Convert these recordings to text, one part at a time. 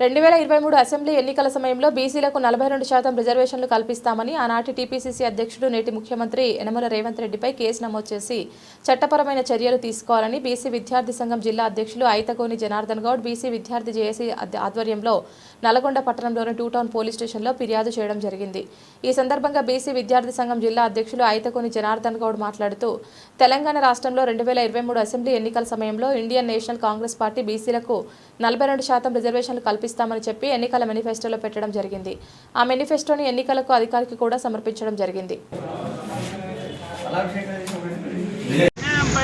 రెండు వేల ఇరవై మూడు అసెంబ్లీ ఎన్నికల సమయంలో బీసీలకు నలభై రెండు శాతం రిజర్వేషన్లు కల్పిస్తామని ఆనాటి టీపీసీసీ అధ్యక్షుడు నేటి ముఖ్యమంత్రి యనమల రేవంత్ రెడ్డిపై కేసు నమోదు చేసి చట్టపరమైన చర్యలు తీసుకోవాలని బీసీ విద్యార్థి సంఘం జిల్లా అధ్యక్షులు ఐతకోని జనార్దన్ గౌడ్ బీసీ విద్యార్థి జేఏసీ ఆధ్వర్యంలో నల్గొండ పట్టణంలోని టూ టౌన్ పోలీస్ స్టేషన్లో ఫిర్యాదు చేయడం జరిగింది. ఈ సందర్భంగా బీసీ విద్యార్థి సంఘం జిల్లా అధ్యక్షులు ఐతకోని జనార్దన్ గౌడ్ మాట్లాడుతూ తెలంగాణ రాష్ట్రంలో రెండు వేల ఇరవై మూడు అసెంబ్లీ ఎన్నికల సమయంలో ఇండియన్ నేషనల్ కాంగ్రెస్ పార్టీ బీసీలకు నలభై రెండు శాతం రిజర్వేషన్లు కల్పిస్తామని చెప్పి ఎన్నికల మేనిఫెస్టోలో పెట్టడం జరిగింది. ఆ మేనిఫెస్టోని ఎన్నికలకు అధికారికి కూడా సమర్పించడం జరిగింది.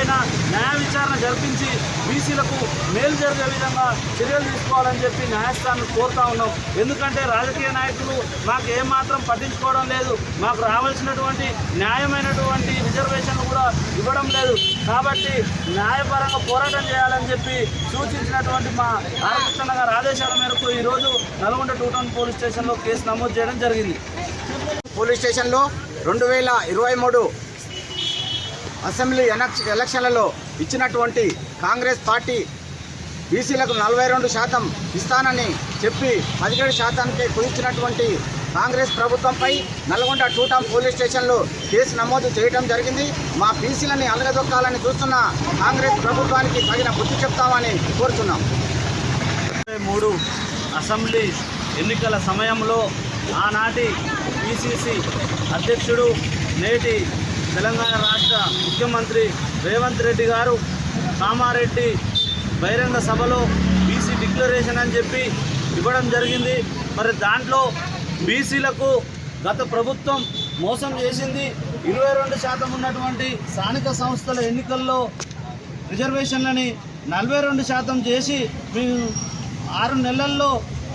పైన న్యాయ విచారణ జరిపించి బీసీలకు మేలు జరిగే విధంగా చర్యలు తీసుకోవాలని చెప్పి న్యాయస్థానం కోరుతా ఉన్నాం. ఎందుకంటే రాజకీయ నాయకులు మాకు ఏమాత్రం పట్టించుకోవడం లేదు. మాకు రావాల్సినటువంటి న్యాయమైనటువంటి రిజర్వేషన్లు కూడా ఇవ్వడం లేదు. కాబట్టి న్యాయపరంగా పోరాటం చేయాలని చెప్పి సూచించినటువంటి మా ఆరోగ్యంగా గారి ఆదేశాల మేరకు ఈరోజు నల్గొండ టూ టౌన్ పోలీస్ స్టేషన్లో కేసు నమోదు చేయడం జరిగింది. పోలీస్ స్టేషన్లో రెండు వేల ఇరవై మూడు అసెంబ్లీ ఎలక్షన్లలో ఇచ్చినటువంటి కాంగ్రెస్ పార్టీ బీసీలకు నలభై రెండు శాతం ఇస్తానని చెప్పి పదిహేడు శాతానికి కుదించినటువంటి కాంగ్రెస్ ప్రభుత్వంపై నల్గొండ టూటాం పోలీస్ స్టేషన్లో కేసు నమోదు చేయడం జరిగింది. మా బీసీలని అలగదొక్కాలని చూస్తున్న కాంగ్రెస్ ప్రభుత్వానికి తగిన బుద్ధి చెప్తామని కోరుతున్నాం. ఇరవై మూడు అసెంబ్లీ ఎన్నికల సమయంలో ఆనాటి పిసిసి అధ్యక్షుడు నేటి తెలంగాణ రాష్ట్ర ముఖ్యమంత్రి రేవంత్ రెడ్డి గారు కామారెడ్డి బహిరంగ సభలో బీసీ డిక్లరేషన్ అని చెప్పి ఇవ్వడం జరిగింది. మరి దాంట్లో బీసీలకు గత ప్రభుత్వం మోసం చేసింది. ఇరవై రెండు శాతం ఉన్నటువంటి స్థానిక సంస్థల ఎన్నికల్లో రిజర్వేషన్లని నలభై రెండు శాతం చేసి మేము ఆరు నెలల్లో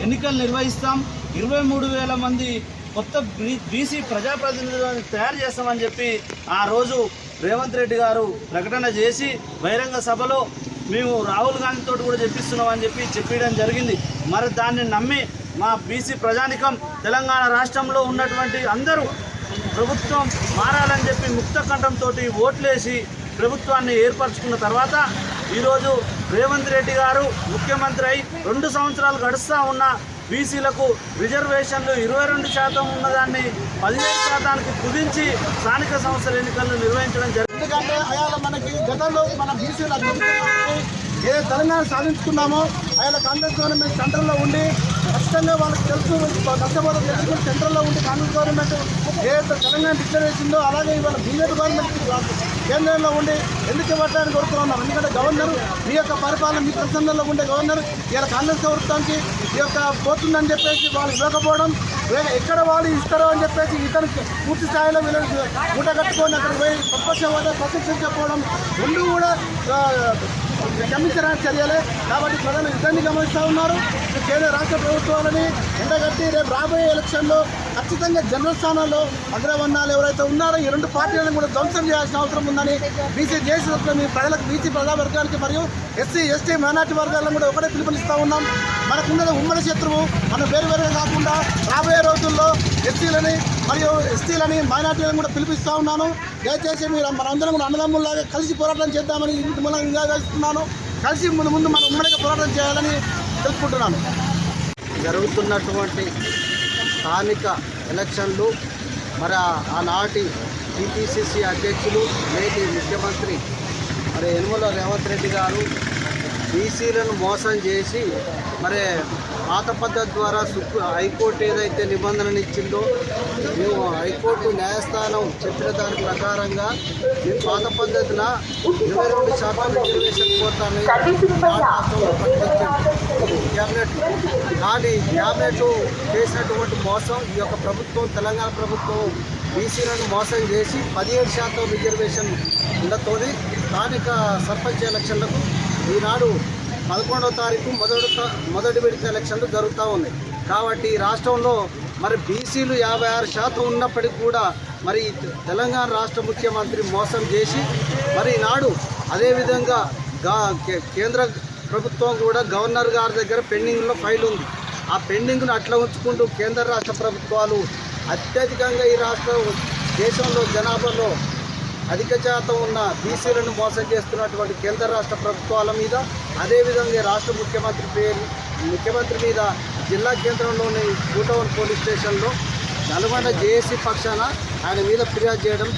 ఎన్నికలు నిర్వహిస్తాం. ఇరవై మూడు వేల మంది కొత్త బీ- బీసీ ప్రజాప్రతినిధులను తయారు చేస్తామని చెప్పి ఆ రోజు రేవంత్ రెడ్డి గారు ప్రకటన చేసి బహిరంగ సభలో మేము రాహుల్ గాంధీతో కూడా చెప్పిస్తున్నామని చెప్పి చెప్పడం జరిగింది. మరి దాన్ని నమ్మి మా బీసీ ప్రజానికం తెలంగాణ రాష్ట్రంలో ఉన్నటువంటి అందరూ ప్రభుత్వం మారాలని చెప్పి ముక్త కంఠంతో ఓట్లేసి ప్రభుత్వాన్ని ఏర్పరచుకున్న తర్వాత ఈరోజు రేవంత్ రెడ్డి గారు ముఖ్యమంత్రి అయి రెండు సంవత్సరాలు గడుస్తూ ఉన్న బీసీలకు రిజర్వేషన్లు ఇరవై రెండు శాతం ఉన్నదాన్ని పదిహేడు శాతానికి కుదించి స్థానిక సంస్థల ఎన్నికలను నిర్వహించడం జరిగింది ఎందుకంటే అయాల మనకి గతంలో మన బీసీల ఏ తెలంగాణ సాధించుకున్నామో అయాల కాంగ్రెస్ గవర్నమెంట్ సెంటర్లో ఉండి ఖచ్చితంగా వాళ్ళకి తెలుసు. కష్టపడడం తెలుసుకుని సెంట్రల్లో ఉండి కాంగ్రెస్ గవర్నమెంట్ ఏ తెలంగాణ డిక్లేర్ చేసిందో అలాగే ఇవాళ బీజేపీ గవర్నమెంట్ కేంద్రంలో ఉండి ఎందుకు ఇవ్వడానికి కోరుతూ ఉన్నాం ఎందుకంటే గవర్నర్ మీ యొక్క పరిపాలన మీ ప్రసంగంలో ఉండే గవర్నర్ ఇలా కాంగ్రెస్ ప్రభుత్వానికి ఈ యొక్క పోతుందని చెప్పేసి వాళ్ళు ఇవ్వకపోవడం ఎక్కడ వాళ్ళు ఇస్తారో అని చెప్పేసి ఇతను పూర్తి స్థాయిలో వీళ్ళు మూట కట్టుకొని అక్కడ పోయి ప్రపంచం వల్ల ప్రశంసించకపోవడం రెండు కూడా ఆ, గమనించడానికి చర్యలే. కాబట్టి ప్రజలు ఇద్దరిని గమనిస్తూ ఉన్నారు. కేంద్ర రాష్ట్ర ప్రభుత్వాలని ఎండగట్టి రేపు రాబోయే ఎలక్షన్లో ఖచ్చితంగా జనరల్ స్థానాల్లో అగ్రవర్ణాలు ఎవరైతే ఉన్నారో ఈ రెండు పార్టీలను కూడా ధ్వంసం చేయాల్సిన అవసరం ఉందని బీసీ జేసీ మీ ప్రజలకు బీసీ ప్రజావర్గానికి మరియు ఎస్సీ ఎస్టీ మైనార్టీ వర్గాలను కూడా ఒకటే పిలుపునిస్తూ ఉన్నాం. మనకున్నది ఉమ్మడి శత్రువు. మనం వేరు వేరుగా కాకుండా రాబోయే రోజుల్లో ఎస్సీలని మరియు ఎస్టీలని మైనార్టీలను కూడా పిలిపిస్తూ ఉన్నాను. దయచేసి మీరు మనందరం కూడా అన్నదమ్ముల్లాగా కలిసి పోరాటం చేద్దామని ఇంటి మూలంగా వేస్తున్నాను. కలిసి ముందు ముందు మనం ఉమ్మడిగా పోరాటం చేయాలని తెలుసుకుంటున్నాను జరుగుతున్నటువంటి స్థానిక ఎలక్షన్లు మరి ఆనాటి టీపీసీసీ అధ్యక్షులు నేటి ముఖ్యమంత్రి మరి యనమల రేవంత్ రెడ్డి గారు బీసీలను మోసం చేసి మరి పాత పద్ధతి ద్వారా సుప్రీ హైకోర్టు ఏదైతే నిబంధనలు ఇచ్చిందో మేము హైకోర్టు న్యాయస్థానం చెప్పిన దాని ప్రకారంగా ఈ పాత పద్ధతిన ఇరవై రెండు శాతం రిజర్వేషన్ కోతాన్ని క్యాబినెట్. కానీ క్యాబినెట్ చేసినటువంటి మోసం ఈ యొక్క ప్రభుత్వం తెలంగాణ ప్రభుత్వం బీసీలను మోసం చేసి పదిహేడు శాతం రిజర్వేషన్ ఉండతోని స్థానిక సర్పంచ్ ఎలక్షన్లకు ఈనాడు పదకొండవ తారీఖు మొదటి మొదటి విడత ఎలక్షన్లు జరుగుతూ ఉన్నాయి. కాబట్టి ఈ రాష్ట్రంలో మరి బీసీలు యాభై ఆరు శాతం ఉన్నప్పటికీ కూడా మరి తెలంగాణ రాష్ట్ర ముఖ్యమంత్రి మోసం చేసి మరి ఈనాడు అదేవిధంగా గా కేంద్ర ప్రభుత్వం కూడా గవర్నర్ గారి దగ్గర పెండింగ్లో ఫైల్ ఉంది. ఆ పెండింగ్ను అట్లా ఉంచుకుంటూ కేంద్ర రాష్ట్ర ప్రభుత్వాలు అత్యధికంగా ఈ రాష్ట్ర దేశంలో జనాభాలో అధిక శాతం ఉన్న బీసీలను మోసం చేస్తున్నటువంటి కేంద్ర రాష్ట్ర ప్రభుత్వాల మీద అదేవిధంగా రాష్ట్ర ముఖ్యమంత్రి పేరు ముఖ్యమంత్రి మీద జిల్లా కేంద్రంలోని కూటవన్ పోలీస్ స్టేషన్లో నల్గొండ జేఏసీ పక్షాన ఆయన మీద ఫిర్యాదు చేయడం జరిగింది